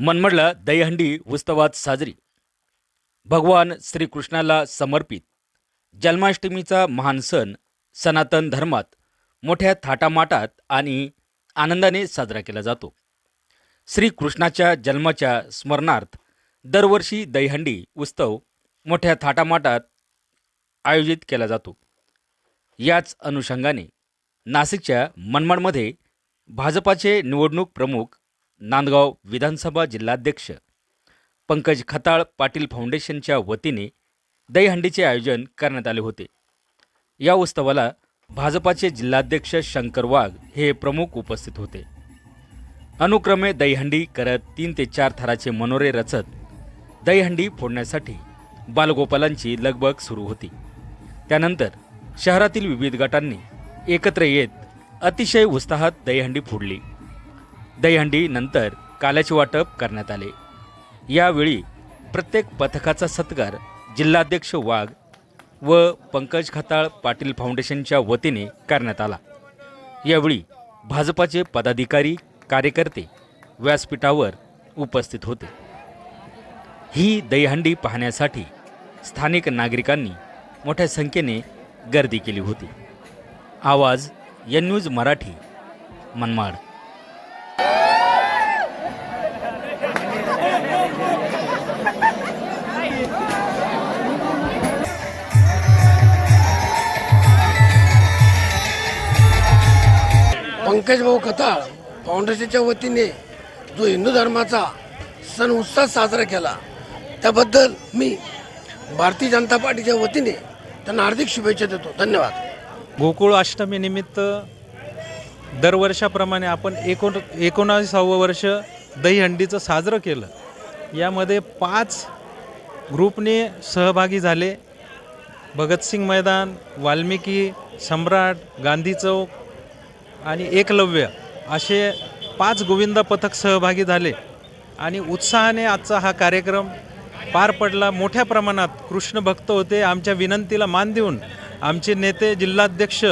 मनमडला दहीहंडी उत्सवात साजरी. भगवान श्रीकृष्णाला समर्पित. जन्माष्टमीचा महान सण सनातन धर्मात मोठ्या थाटामाटात आणि आनंदाने साजरा केला जातो. श्रीकृष्णाच्या जन्माच्या स्मरणार्थ दरवर्षी दहीहंडी उत्सव मोठ्या थाटामाटात आयोजित केला जातो. याच अनुषंगाने नाशिकच्या मनमाडमध्ये भाजपाचे निवडणूक प्रमुख नांदगाव विधानसभा जिल्हाध्यक्ष. पंकज खताळ पाटील फाउंडेशनच्या वतीने दहीहंडीचे आयोजन करण्यात आले होते. या उत्सवाला भाजपाचे जिल्हाध्यक्ष शंकर वाघ हे प्रमुख उपस्थित होते. अनुक्रमे दहीहंडी करत तीन ते चार थराचे मनोरे रचत दहीहंडी फोडण्यासाठी बालगोपालांची लगबग सुरू होती. त्यानंतर शहरातील विविध गटांनी एकत्र येत अतिशय उत्साहात दहीहंडी फोडली. दहीहंडी नंतर काल्याचे वाटप करण्यात आले. यावेळी प्रत्येक पथकाचा सत्कार जिल्हाध्यक्ष वाघ व पंकज खताळ पाटील फाउंडेशनच्या वतीने करण्यात आला. यावेळी भाजपाचे पदाधिकारी कार्यकर्ते व्यासपीठावर उपस्थित होते. ही दहीहंडी पाहण्यासाठी स्थानिक नागरिकांनी मोठ्या संख्येने गर्दी केली होती. Awaaz N news Marathi Manmad. Pankaj Bhau Khatal फाउंडेशनच्या वतीने जो हिंदू धर्माचा सण उत्साह साजरा केला त्याबद्दल मी भारतीय जनता पार्टीच्या वतीने त्यांना हार्दिक शुभेच्छा देतो. धन्यवाद. गोकुळ अष्टमीनिमित्त दरवर्षाप्रमाणे आपण एकोण एकोणासावं वर्ष दहीहंडीचं साजरं केलं. यामध्ये पाच ग्रुपने सहभागी झाले. भगतसिंग मैदान वाल्मिकी सम्राट गांधी चौक आणि एकलव्य असे पाच गोविंद पथक सहभागी झाले. आणि उत्साहाने आजचा हा कार्यक्रम पार पडला. मोठ्या प्रमाणात कृष्ण भक्त होते. आमच्या विनंतीला मान देऊन आमचे नेते जिल्हाध्यक्ष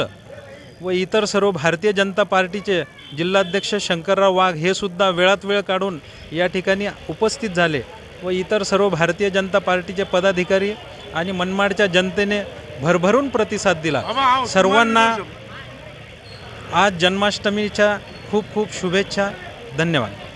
व इतर सर्व भारतीय जनता पार्टीचे जिल्हाध्यक्ष शंकरराव वाघ हे सुद्धा वेळात वेळ काढून या ठिकाणी उपस्थित झाले व इतर सर्व भारतीय जनता पार्टीचे पदाधिकारी आणि मनमाडच्या जनतेने भरभरून प्रतिसाद दिला. सर्वांना आज जन्माष्टमीच्या खूप खूप शुभेच्छा. धन्यवाद.